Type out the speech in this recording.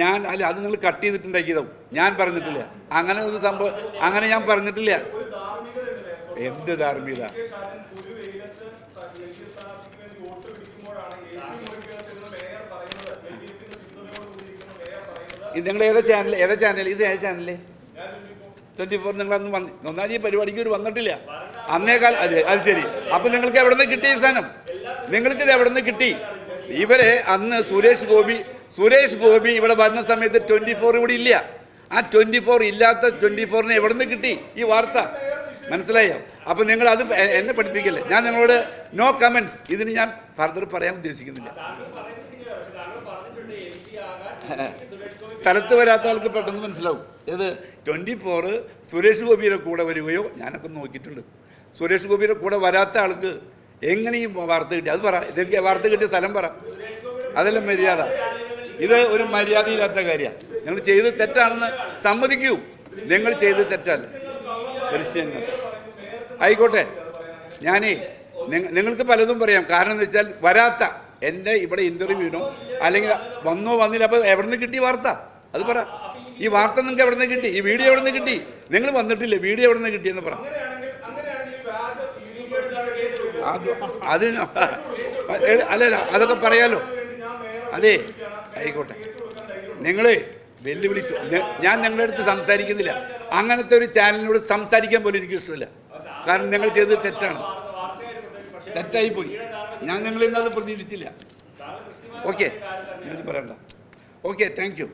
ഞാൻ അല്ല അത് നിങ്ങൾ കട്ട് ചെയ്തിട്ടുണ്ടാക്കിയതാവും ഞാൻ പറഞ്ഞിട്ടില്ല. അങ്ങനെ ഒരു സംഭവം അങ്ങനെ ഞാൻ പറഞ്ഞിട്ടില്ല. എന്ത് ധാർമ്മികത? നിങ്ങൾ ഏതാ ചാനൽ ഏതാ ചാനൽ ഇത് ഏതാ ചാനൽ ട്വന്റി ഫോർ നിങ്ങൾ അന്ന് വന്ന് ഒന്നാം ഈ പരിപാടിക്ക് ഒരു വന്നിട്ടില്ല. അന്നേക്കാൾ അതെ അത് ശരി. അപ്പൊ നിങ്ങൾക്ക് എവിടെ നിന്ന് കിട്ടി ഈ സാധനം? നിങ്ങൾക്ക് ഇത് എവിടെ നിന്ന് കിട്ടി? ഇവരെ അന്ന് സുരേഷ് ഗോപി സുരേഷ് ഗോപി ഇവിടെ വരുന്ന സമയത്ത് ട്വന്റി ഫോർ ഇവിടെ ഇല്ല. ആ ട്വന്റി ഫോർ ഇല്ലാത്ത ട്വന്റി ഫോറിനെ എവിടെ നിന്ന് കിട്ടി? ഈ വാർത്ത. മനസ്സിലായോ? അപ്പൊ നിങ്ങൾ അത് എന്നെ പഠിപ്പിക്കല്ലേ? ഞാൻ നിങ്ങളോട് നോ കമന്റ്സ് ഇതിന് ഞാൻ ഫർദർ പറയാൻ ഉദ്ദേശിക്കുന്നില്ല. സ്ഥലത്ത് വരാത്ത ആൾക്ക് പെട്ടെന്ന് മനസ്സിലാവും. ഇത് ട്വന്റി ഫോറ് സുരേഷ് ഗോപിയുടെ കൂടെ വരികയോ ഞാനൊക്കെ നോക്കിയിട്ടുണ്ട്. സുരേഷ് ഗോപിയുടെ കൂടെ വരാത്ത ആൾക്ക് എങ്ങനെയും വാർത്ത കിട്ടി? അത് പറ. ഇതൊക്കെ വാർത്ത കിട്ടിയ സ്ഥലം പറ. അതെല്ലാം മര്യാദ. ഇത് ഒരു മര്യാദയില്ലാത്ത കാര്യമാണ്. നിങ്ങൾ ചെയ്ത് തെറ്റാണെന്ന് സമ്മതിക്കൂ. നിങ്ങൾ ചെയ്ത് തെറ്റല്ല. ദൃശ്യങ്ങൾ. ആയിക്കോട്ടെ. ഞാനേ നിങ്ങൾക്ക് പലതും പറയാം. കാരണം എന്ന് വെച്ചാൽ വരാത്ത എന്റെ ഇവിടെ ഇന്റർവ്യൂവിനോ അല്ലെങ്കിൽ വന്നോ വന്നില്ല അപ്പോൾ എവിടെ നിന്ന് കിട്ടി വാർത്ത? അത് പറ. ഈ വാർത്ത നിങ്ങൾക്ക് എവിടെ നിന്ന് കിട്ടി? ഈ വീഡിയോ എവിടെ നിന്ന് കിട്ടി? നിങ്ങൾ വന്നിട്ടില്ലേ? വീഡിയോ എവിടെ നിന്ന് കിട്ടിയെന്ന് പറ. അത് അത് അല്ല അല്ല അതൊക്കെ പറയാലോ. അതെ. ആയിക്കോട്ടെ. നിങ്ങൾ വെല്ലുവിളിച്ചു. ഞാൻ നിങ്ങളുടെ അടുത്ത് സംസാരിക്കുന്നില്ല. അങ്ങനത്തെ ഒരു ചാനലിനോട് സംസാരിക്കാൻ പോലും എനിക്ക് ഇഷ്ടമില്ല. കാരണം നിങ്ങൾ ചെയ്തത് തെറ്റാണ്. തെറ്റായി പോയി ഞാൻ അത് പ്രതീക്ഷിച്ചില്ല. ഓക്കെ. പറയണ്ട. Okay thank